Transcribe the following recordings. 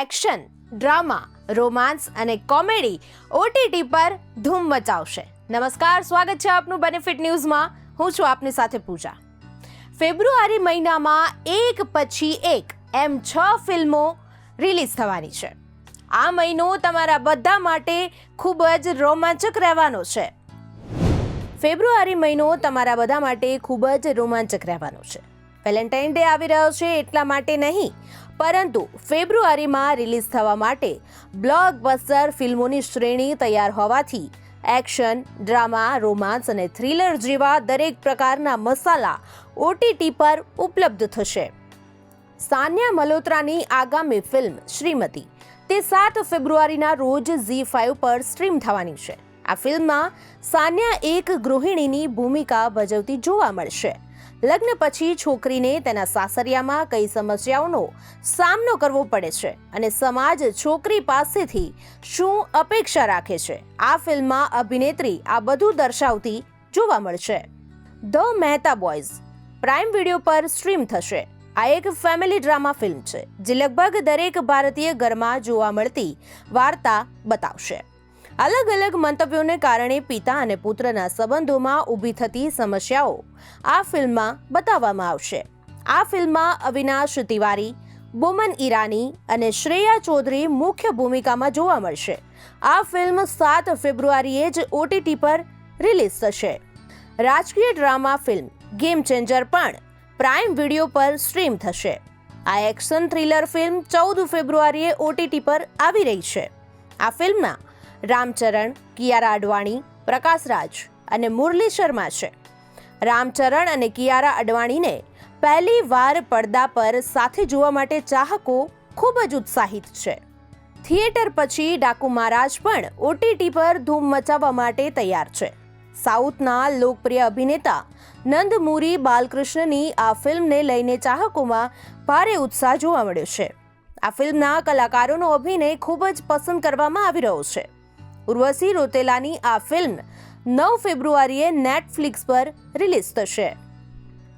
Action, drama, romance અને comedy OTT પર ધૂમ મચાવશે. નમસ્કાર, સ્વાગત છે આપનું બેનિફિટ ન્યૂઝમાં હું છું આપની સાથે પૂજા. ફેબ્રુઆરી મહિનામાં એક પછી એક એમ છ ફિલ્મો રિલીઝ થવાની છે. આ મહિનો તમારા બધા માટે ખૂબ જ રોમાંચક રહેવાનો છે. ફેબ્રુઆરી મહિનો તમારા બધા માટે ખૂબ જ રોમાંચક રહેવાનો છે. વેલેન્ટાઇન ડે આવી રહ્યો છે એટલા માટે નહીં, પરંતુ ફેબ્રુઆરીમાં રિલીઝ થવા માટે બ્લોકબસ્ટર ફિલ્મોની શ્રેણી તૈયાર હોવાથી એક્શન, ડ્રામા, રોમાન્સ અને થ્રિલર જેવા દરેક પ્રકારના મસાલા ઓટીટી પર ઉપલબ્ધ થશે. સાન્યા મલ્હોત્રાની આગામી ફિલ્મ શ્રીમતી, તે સાત ફેબ્રુઆરીના રોજ ઝી ફાઇવ પર સ્ટ્રીમ થવાની છે. આ ફિલ્મમાં સાન્યા એક ગૃહિણીની ભૂમિકા ભજવતી જોવા મળશે. લગ્ન પછી છોકરીને તેના સાસરિયામાં કઈ સમસ્યાઓનો સામનો કરવો પડે છે અને સમાજ છોકરી પાસેથી શું અપેક્ષા રાખે છે, આ ફિલ્મમાં અભિનેત્રી આ બધું દર્શાવતી જોવા મળશે. The Mehta boys prime video પર સ્ટ્રીમ થશે. આ એક ફેમિલી ડ્રામા ફિલ્મ છે, જે લગભગ દરેક ભારતીય ઘરમાં જોવા મળતી વાર્તા બતાવશે. અલગ અલગ મંતવ્યોને કારણે પિતા અને પુત્રના સંબંધોમાં ઊભી થતી સમસ્યાઓ આ ફિલ્મમાં બતાવવામાં આવશે. આ ફિલ્મમાં અવિનાશ તિવારી, બોમન ઈરાની અને શ્રેયા ચૌધરી મુખ્ય ભૂમિકામાં જોવા મળશે. આ ફિલ્મ સાત ફેબ્રુઆરીએ જ ઓટીટી પર રિલીઝ થશે. રાજકીય ડ્રામા ફિલ્મ ગેમ ચેન્જર પણ પ્રાઇમ વીડિયો પર સ્ટ્રીમ થશે. આ એક્શન થ્રિલર ફિલ્મ ચૌદ ફેબ્રુઆરીએ ઓટીટી પર આવી રહી છે. આ ફિલ્મમાં રામચરણ, કિયારા અડવાણી પ્રકાશ રાજ અને મુરલી શર્મા છે. રામચરણ અને કિયારા અડવાણીને પહેલી વાર પડદા પર સાથે જોવા માટે ચાહકો ખૂબ જ ઉત્સાહિત છે. થિયેટર પછી ડાકુ મહારાજ પણ ઓટીટી પર ધૂમ મચાવવા માટે તૈયાર છે. સાઉથના લોકપ્રિય અભિનેતા નંદમુરી બાલકૃષ્ણની આ ફિલ્મને લઈને ચાહકોમાં ભારે ઉત્સાહ જોવા મળ્યો છે. આ ફિલ્મના કલાકારોનો અભિનય ખૂબ જ પસંદ કરવામાં આવી રહ્યો છે. ઉર્વશી રોતેલાની આ ફિલ્મ નવ ફેબ્રુઆરીએ નેટફ્લિક્સ પર રિલીઝ થશે.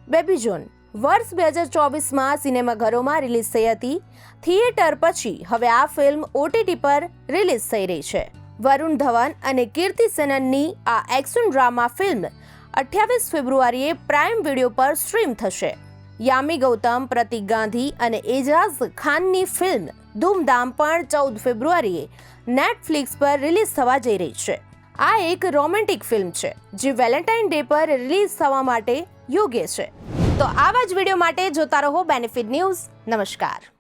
બેબી જોન, વર્ષ બે હજાર ચોવીસમાં સિનેમાઘરોમાં રિલીઝ થઈ હતી. થિયેટર પછી હવે આ ફિલ્મ ઓટીટી પર રિલીઝ થઈ રહી છે. વરુણ ધવન અને કીર્તિ સેનનની આ એક્શન ડ્રામા ફિલ્મ અઠ્યાવીસ ફેબ્રુઆરીએ પ્રાઇમ વિડિયો પર સ્ટ્રીમ થશે. યામી ગૌતમ, પ્રતિક ગાંધી અને એજાઝ ખાનની ફિલ્મ ધૂમધામ પણ ચૌદ ફેબ્રુઆરીએ નેટફ્લિક્સ પર રિલીઝ થવા જઈ રહી છે. આ એક રોમેન્ટિક ફિલ્મ છે, જે વેલેન્ટાઇન ડે પર રિલીઝ થવા માટે યોગ્ય છે. તો આવા જ વીડિયો માટે જોતા રહો બેનિફિટ ન્યૂઝ નમસ્કાર.